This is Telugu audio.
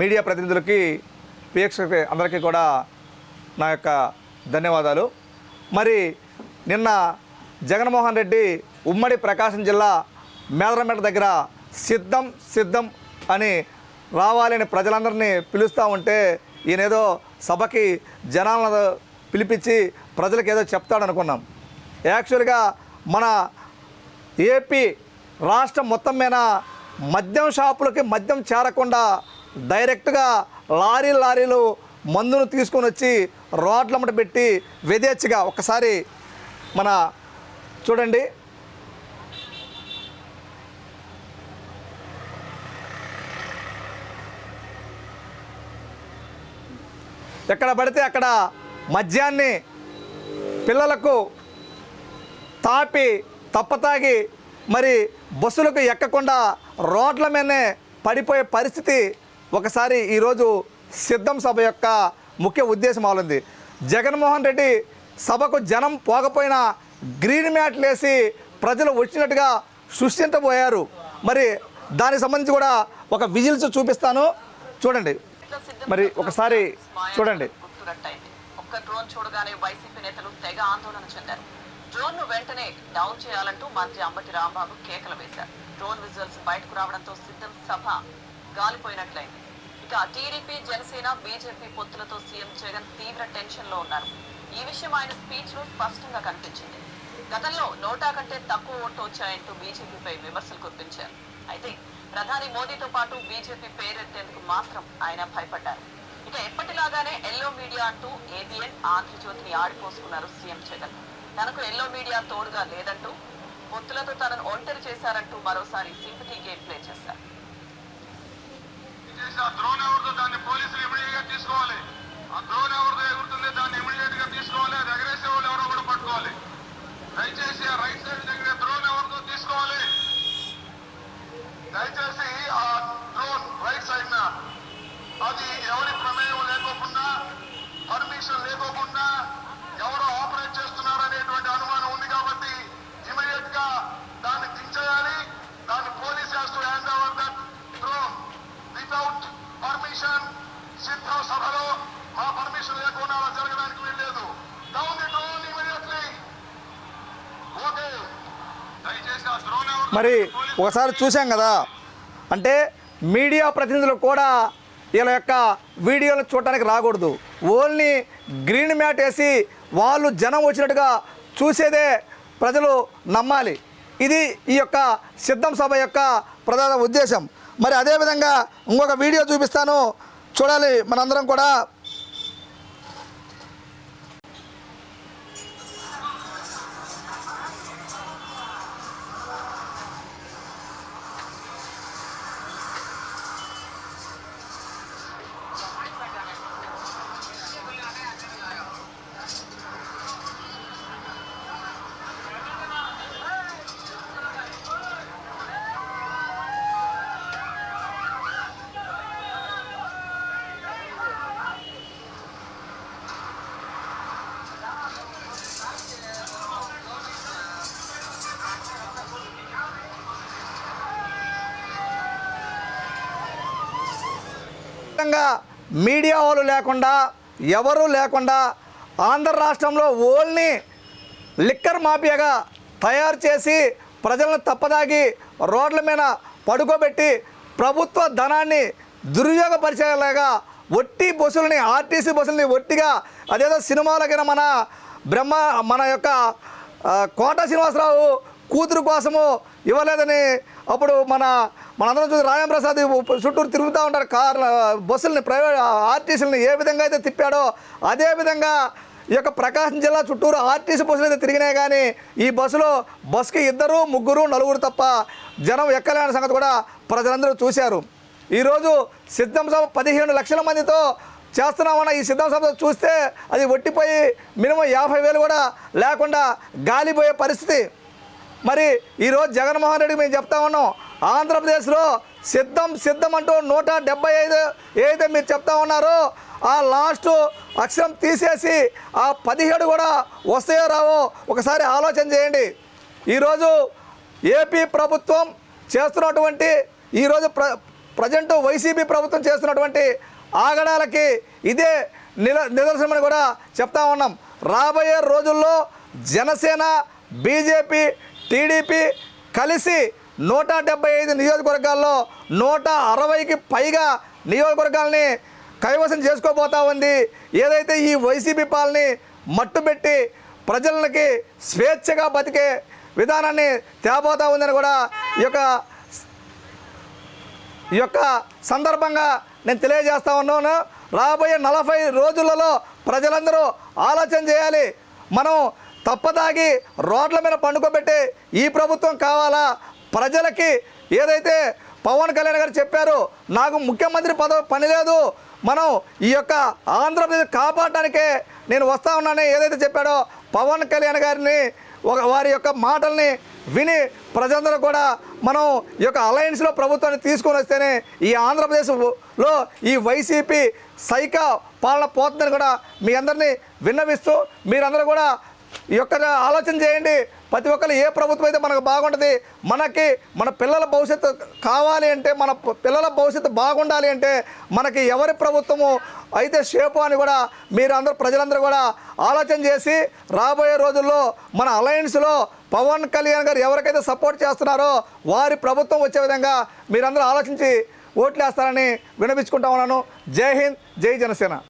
మీడియా ప్రతినిధులకి ప్రేక్షకులకి అందరికీ కూడా నా యొక్క ధన్యవాదాలు. మరి నిన్న జగన్మోహన్ రెడ్డి ఉమ్మడి ప్రకాశం జిల్లా మేదరమెట దగ్గర సిద్ధం సిద్ధం అని రావాలని ప్రజలందరినీ పిలుస్తూ ఉంటే ఈయనేదో సభకి జనాలను పిలిపించి ప్రజలకు ఏదో చెప్తాడనుకున్నాం. యాక్చువల్గా మన ఏపీ రాష్ట్రం మొత్తం మీద మద్యం షాపులకి మద్యం చేరకుండా డైరెక్ట్గా లారీ లారీలు మందును తీసుకొని వచ్చి రోడ్లమ్మట పెట్టి విదేచ్ఛగా ఒకసారి మన చూడండి. ఎక్కడ పడితే అక్కడ మద్యాన్ని పిల్లలకు తాపి తప్పతాగి మరి బస్సులకు ఎక్కకుండా రోడ్ల మీదనే పడిపోయే పరిస్థితి ఒకసారి ఈరోజు సిద్ధం సభ యొక్క ముఖ్య ఉద్దేశం అవుతుంది జగన్మోహన్ రెడ్డి సభకు జనం పోకపోయినా గ్రీన్ మ్యాట్లు వేసి ప్రజలు వచ్చినట్టుగా సృష్టించబోయారు. మరి దానికి సంబంధించి కూడా ఒక విజిల్స్ చూపిస్తాను. చూడండి. మరి ఒకసారి చూడండి. ఒక్క డ్రోన్ చూడగానే వైసీపీ నేతలు తెగ ఆందోళన చెందారు. డ్రోన్ను వెంటనే డౌన్ చేయాలంటూ మంత్రి అంబటి రాంబాబు కేకలు వేశారు. డ్రోన్ విజువల్స్ బయటకు రావడంతో సిద్ధం సభ గాలిపోయినట్లయింది. ఇక టీడీపీ జనసేన బీజేపీ పొత్తులతో సీఎం జగన్ తీవ్ర టెన్షన్లో ఉన్నారు. ఈ విషయం ఆయన స్పీచ్లో స్పష్టంగా కనిపించింది. గతంలో నోటా కంటే తక్కువ ఓట్లు వచ్చాయంటూ బీజేపీపై విమర్శలు కురిపించారు. అయితే ప్రధాని మోదీతో పాటు బీజేపీ పేరెత్తేందుకు మాత్రం ఆయన భయపడ్డారు. ఇక ఎప్పటిలాగానే ఎల్లో మీడియా అంటూ ఏబిఎన్ ఆంధ్రజ్యోతిని ఆడిపోసుకున్నారు సీఎం జగన్. తనకు ఎల్లో మీడియా తోడుగా లేదంటూ పొత్తులతో తనను ఒంటరి చేశారంటూ మరోసారి సింపతి గేమ్ ప్లే చేశారు. చేసి ఆ డ్రోన్ ఎవరితో దాన్ని పోలీసులు ఇమీడియట్గా తీసుకోవాలి. ఆ డ్రోన్ ఎవరితో ఎగురుతుంది దాన్ని ఇమీడియట్గా తీసుకోవాలి. అది ఎగరేసే వాళ్ళు ఎవరో కూడా పట్టుకోవాలి. దయచేసి ఆ రైట్ సైడ్ దగ్గర డ్రోన్ ఎవరితో తీసుకోవాలి. దయచేసి ఆ డ్రోన్ రైట్ సైడ్ అది ఎవరి ప్రమేయం లేకోకుండా పర్మిషన్ లేకోకుండా ఎవరో ఆపరేట్ చేస్తున్నారు అనేటువంటి అనుమానం ఉంది కాబట్టి ఇమీడియట్గా దాన్ని దించేయాలి దాన్ని police has to hand over that drone without permission Siddham సభలో మా పర్మిషన్ లేకుండా అలా జరగడానికి వీల్లేదు down the drone immediately okay దయచేసి ఆ డ్రోన్ ఎవరు మరి ఒకసారి చూసాం కదా. అంటే మీడియా ప్రతినిధులు కూడా వీళ్ళ యొక్క వీడియోలు చూడటానికి రాకూడదు. ఓన్లీ గ్రీన్ మ్యాట్ వేసి వాళ్ళు జనం వచ్చినట్టుగా చూసేదే ప్రజలు నమ్మాలి. ఇది ఈ యొక్క సిద్ధం సభ యొక్క ప్రధాన ఉద్దేశం. మరి అదేవిధంగా ఇంకొక వీడియో చూపిస్తాను. చూడాలి మనందరం కూడా. విధంగా మీడియా వాళ్ళు లేకుండా ఎవరు లేకుండా ఆంధ్ర రాష్ట్రంలో ఓల్ని లిక్కర్ మాఫియాగా తయారు చేసి ప్రజలను తప్పదాగి రోడ్ల మీద పడుకోబెట్టి ప్రభుత్వ ధనాన్ని దుర్యోగపరిచేలాగా ఒట్టి బస్సులని ఆర్టీసీ బస్సులని ఒట్టిగా అదేదో సినిమాలకైనా మన బ్రహ్మ మన యొక్క కోట శ్రీనివాసరావు కూతురు కోసము ఇవ్వలేదని అప్పుడు మన మనందరం చూసి రాయం ప్రసాద్ చుట్టూరు తిరుగుతూ ఉంటారు కార్ బస్సులని ప్రైవేట్ ఆర్టీసీలని ఏ విధంగా అయితే తిప్పాడో అదే విధంగా ఈ యొక్క ప్రకాశం జిల్లా చుట్టూరు ఆర్టీసీ బస్సులు అయితే తిరిగినాయి కానీ ఈ బస్సులో బస్సుకి ఇద్దరు ముగ్గురు నలుగురు తప్ప జనం ఎక్కలేని సంగతి కూడా ప్రజలందరూ చూశారు. ఈరోజు సిద్ధం సభ పదిహేను లక్షల మందితో చేస్తున్నామన్న ఈ సిద్ధం సభ చూస్తే అది ఒట్టిపోయి మినిమం యాభై వేలు కూడా లేకుండా గాలిపోయే పరిస్థితి. మరి ఈరోజు జగన్మోహన్ రెడ్డి మేము చెప్తా ఉన్నాం ఆంధ్రప్రదేశ్లో సిద్ధం సిద్ధం అంటూ నూట డెబ్బై ఐదు ఏదైతే మీరు చెప్తా ఉన్నారో ఆ లాస్ట్ అక్షరం తీసేసి ఆ పదిహేడు కూడా వస్తాయో రావో ఒకసారి ఆలోచన చేయండి. ఈరోజు ఏపీ ప్రభుత్వం చేస్తున్నటువంటి ఈరోజు ప్ర ప్రజెంట్ వైసీపీ ప్రభుత్వం చేస్తున్నటువంటి ఆగడాలకి ఇదే నిల నిదర్శనమని కూడా చెప్తా ఉన్నాం. రాబోయే రోజుల్లో జనసేన బీజేపీ టీడీపీ కలిసి నూట డెబ్బై ఐదు నియోజకవర్గాల్లో నూట అరవైకి పైగా నియోజకవర్గాల్ని కైవసం చేసుకోబోతా ఉంది. ఏదైతే ఈ వైసీపీ పాలని మట్టుబెట్టి ప్రజలకి స్వేచ్ఛగా బతికే విధానాన్ని తేబోతా ఉందని కూడా ఈ యొక్క ఈ యొక్క సందర్భంగా నేను తెలియజేస్తా ఉన్నాను. రాబోయే నలభై రోజులలో ప్రజలందరూ ఆలోచన చేయాలి. మనం తప్పదాగి రోడ్ల మీద పండుకోబెట్టి ఈ ప్రభుత్వం కావాలా? ప్రజలకి ఏదైతే పవన్ కళ్యాణ్ గారు చెప్పారు నాకు ముఖ్యమంత్రి పదవి పని లేదు మనం ఈ యొక్క ఆంధ్రప్రదేశ్ కాపాడడానికే నేను వస్తా ఉన్నానని ఏదైతే చెప్పాడో పవన్ కళ్యాణ్ గారిని ఒక వారి యొక్క మాటల్ని విని ప్రజలందరూ కూడా మనం ఈ యొక్క అలయన్స్లో ప్రభుత్వాన్ని తీసుకొని వస్తేనే ఈ ఆంధ్రప్రదేశ్లో ఈ వైసీపీ సైక పాలన పోతుందని కూడా మీ అందరినీ విన్నవిస్తూ మీరందరూ కూడా ఈ యొక్క ఆలోచన చేయండి. ప్రతి ఒక్కరు ఏ ప్రభుత్వం అయితే మనకు బాగుంటుంది మనకి మన పిల్లల భవిష్యత్తు కావాలి అంటే మన పిల్లల భవిష్యత్తు బాగుండాలి అంటే మనకి ఎవరి ప్రభుత్వము అయితే షేపు అని కూడా మీరందరూ ప్రజలందరూ కూడా ఆలోచన చేసి రాబోయే రోజుల్లో మన అలయన్స్లో పవన్ కళ్యాణ్ గారు ఎవరికైతే సపోర్ట్ చేస్తున్నారో వారి ప్రభుత్వం వచ్చే విధంగా మీరందరూ ఆలోచించి ఓట్లేస్తారని వినపించుకుంటా ఉన్నాను. జై హింద్ జై జనసేన.